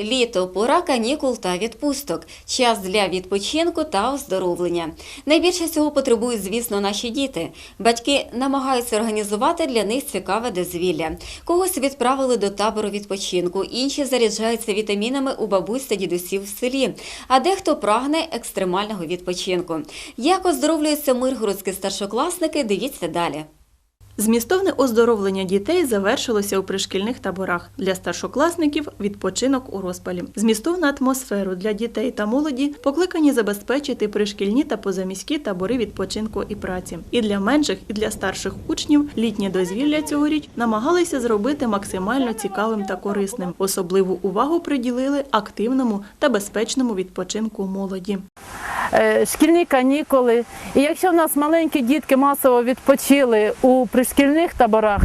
Літо пора канікул та відпусток, час для відпочинку та оздоровлення. Найбільше цього потребують, звісно, наші діти. Батьки намагаються організувати для них цікаве дозвілля. Когось відправили до табору відпочинку, інші заряджаються вітамінами у бабусь та дідусів в селі, а дехто прагне екстремального відпочинку. Як оздоровлюються миргородські старшокласники, дивіться далі. Змістовне оздоровлення дітей завершилося у пришкільних таборах. Для старшокласників відпочинок у розпалі. Змістовну атмосферу для дітей та молоді покликані забезпечити пришкільні та позаміські табори відпочинку і праці. І для менших, і для старших учнів літнє дозвілля цьогоріч намагалися зробити максимально цікавим та корисним. Особливу увагу приділили активному та безпечному відпочинку молоді. Е, шкільні канікули. І якщо в нас маленькі дітки масово відпочили у пришкільних таборах,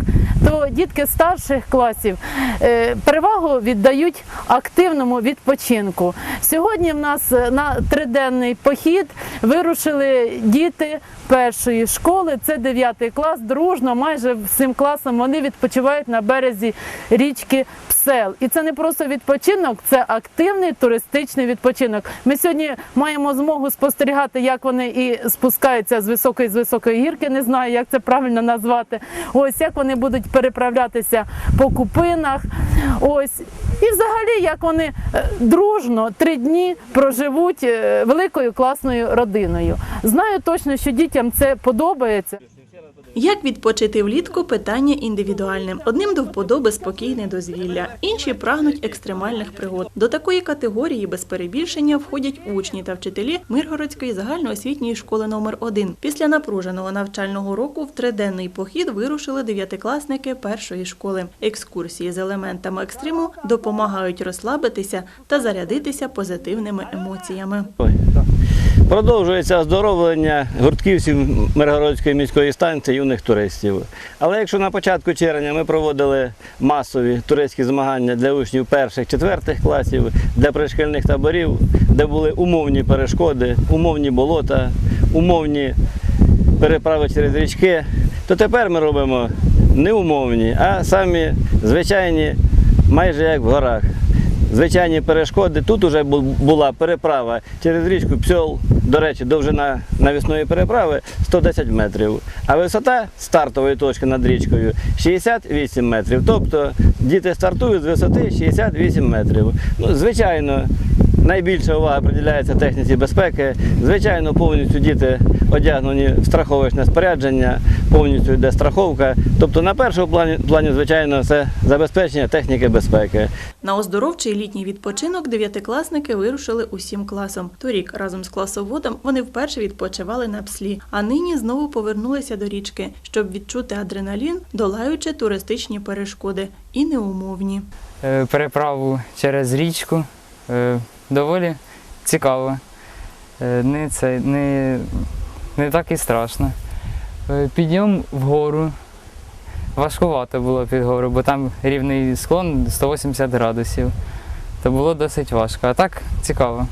то дітки старших класів е, перевагу віддають активному відпочинку. Сьогодні в нас е, на триденний похід вирушили діти першої школи, це 9 клас, дружно, майже всім класом вони відпочивають на березі річки Псел. І це не просто відпочинок, це активний туристичний відпочинок. Ми сьогодні маємо змогу спостерігати, як вони і спускаються з високої з високої гірки. Не знаю, як це правильно назвати. Ось як вони будуть переправлятися по купинах. Ось і взагалі, як вони е, дружно три дні проживуть е, великою класною родиною. Знаю точно, що дітям це подобається. Як відпочити влітку питання індивідуальне. Одним до вподоби спокійне дозвілля, інші прагнуть екстремальних пригод. До такої категорії без перебільшення входять учні та вчителі Миргородської загальноосвітньої школи номер 1 Після напруженого навчального року в триденний похід вирушили дев'ятикласники першої школи. Екскурсії з елементами екстриму допомагають розслабитися та зарядитися позитивними емоціями. Продовжується оздоровлення гуртківців Миргородської міської станції юних туристів. Але якщо на початку червня ми проводили масові туристські змагання для учнів перших, четвертих класів, для пришкільних таборів, де були умовні перешкоди, умовні болота, умовні переправи через річки, то тепер ми робимо не умовні, а самі звичайні, майже як в горах звичайні перешкоди. Тут вже була переправа через річку Псьол. До речі, довжина навісної переправи 110 метрів, а висота стартової точки над річкою 68 метрів. Тобто діти стартують з висоти 68 метрів. Ну, звичайно, найбільша увага приділяється техніці безпеки. Звичайно, повністю діти одягнені в страховочне спорядження, повністю йде страховка. Тобто на першому плані, плані звичайно, це забезпечення техніки безпеки. На оздоровчий літній відпочинок дев'ятикласники вирушили усім класом. Торік разом з класоводом вони вперше відпочивали на пслі, а нині знову повернулися до річки, щоб відчути адреналін, долаючи туристичні перешкоди і неумовні. е, переправу через річку. Доволі цікаво. Е, Не, це, не, не так і страшно. Е, Підйом вгору. Важкувато було під гору, бо там рівний склон 180 градусів. То було досить важко. А так цікаво.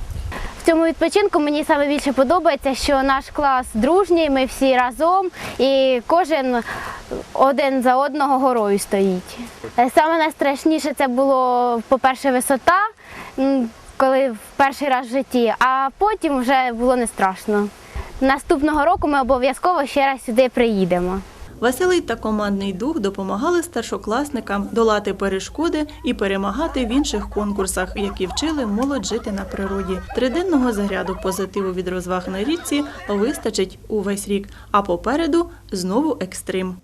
В цьому відпочинку мені саме більше подобається, що наш клас дружній, ми всі разом і кожен один за одного горою стоїть. Е, Саме найстрашніше це було, по-перше, висота, коли в перший раз в житті, а потім вже було не страшно. Наступного року ми обов'язково ще раз сюди приїдемо. Веселий та командний дух допомагали старшокласникам долати перешкоди і перемагати в інших конкурсах, які вчили молодь жити на природі. Триденного заряду позитиву від розваг на річці вистачить увесь рік, а попереду знову екстрим.